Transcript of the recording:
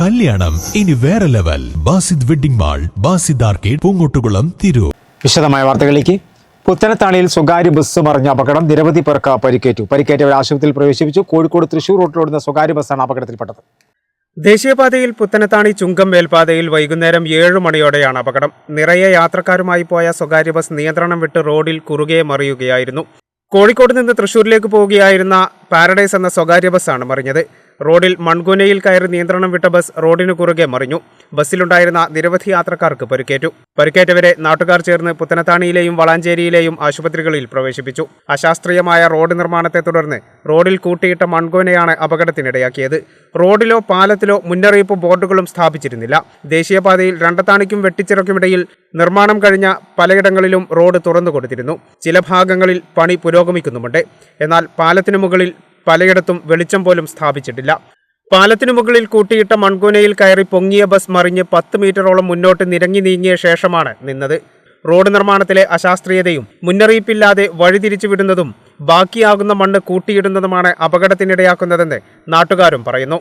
കല്യാണം. ഇനി വേറെ level Basid wedding mall Basid arcade Poongottukulam Tirur. വിശദമായ വാർത്തകളിലേക്ക്. പുത്തനത്താണിയിൽ സ്വകാര്യ ബസ് മറിഞ്ഞ അപകടം നിരവധി പേർക്ക് പരിക്കേറ്റു. പരിക്കേറ്റവരെ ആശുപത്രിയിൽ പ്രവേശിപ്പിച്ചു. കോഴിക്കോട് തൃശൂർ റോട്ടിലോടുന്ന സ്വകാര്യ ബസ്സാണ് അപകടത്തിൽപ്പെട്ടത്. ദേശീയപാതയിൽ പുത്തനത്താണി ചുങ്കം മേൽപാതയിൽ വൈകുന്നേരം ഏഴ് മണിയോടെയാണ് അപകടം. നിറയെ യാത്രക്കാരുമായി പോയ സ്വകാര്യ ബസ് നിയന്ത്രണം വിട്ട് റോഡിൽ കുറുകെ മറിയുകയായിരുന്നു. കോഴിക്കോട് നിന്ന് തൃശൂരിലേക്ക് പോവുകയായിരുന്ന പാരഡൈസ് എന്ന സ്വകാര്യ ബസ്സാണ് മറിഞ്ഞത്. റോഡിൽ മൺകുനയിൽ കയറി നിയന്ത്രണം വിട്ട ബസ് റോഡിനു കുറുകെ മറിഞ്ഞു. ബസ്സിലുണ്ടായിരുന്ന നിരവധി യാത്രക്കാർക്ക് പരിക്കേറ്റു. പരിക്കേറ്റവരെ നാട്ടുകാർ ചേർന്ന് പുത്തനത്താണിയിലെയും വളാഞ്ചേരിയിലെയും ആശുപത്രികളിൽ പ്രവേശിപ്പിച്ചു. അശാസ്ത്രീയമായ റോഡ് നിർമ്മാണത്തെ തുടർന്ന് റോഡിൽ കൂട്ടിയിട്ട മൺകുനയാണ് അപകടത്തിനിടയാക്കിയത്. റോഡിലോ പാലത്തിലോ മുന്നറിയിപ്പ് ബോർഡുകളും സ്ഥാപിച്ചിരുന്നില്ല. ദേശീയപാതയിൽ രണ്ടത്താണിക്കും വെട്ടിച്ചിറക്കുമിടയിൽ നിർമ്മാണം കഴിഞ്ഞ പലയിടങ്ങളിലും റോഡ് തുറന്നു കൊടുത്തിരുന്നു ചില ഭാഗങ്ങളിൽ പണി പുരോഗമിക്കുന്നുമുണ്ട്. എന്നാൽ പാലത്തിനു മുകളിൽ പലയിടത്തും വെളിച്ചം പോലും സ്ഥാപിച്ചിട്ടില്ല. പാലത്തിനു മുകളിൽ കൂട്ടിയിട്ട മൺകൂനയിൽ കയറി പൊങ്ങിയ ബസ് മറിഞ്ഞ് പത്ത് മീറ്ററോളം മുന്നോട്ട് നിരങ്ങി നീങ്ങിയ ശേഷമാണ് നിന്നത്. റോഡ് നിർമ്മാണത്തിലെ അശാസ്ത്രീയതയും മുന്നറിയിപ്പില്ലാതെ വഴിതിരിച്ചു വിടുന്നതും ബാക്കിയാകുന്ന മണ്ണ് കൂട്ടിയിടുന്നതുമാണ് അപകടത്തിനിടയാക്കുന്നതെന്ന് നാട്ടുകാരും പറയുന്നു.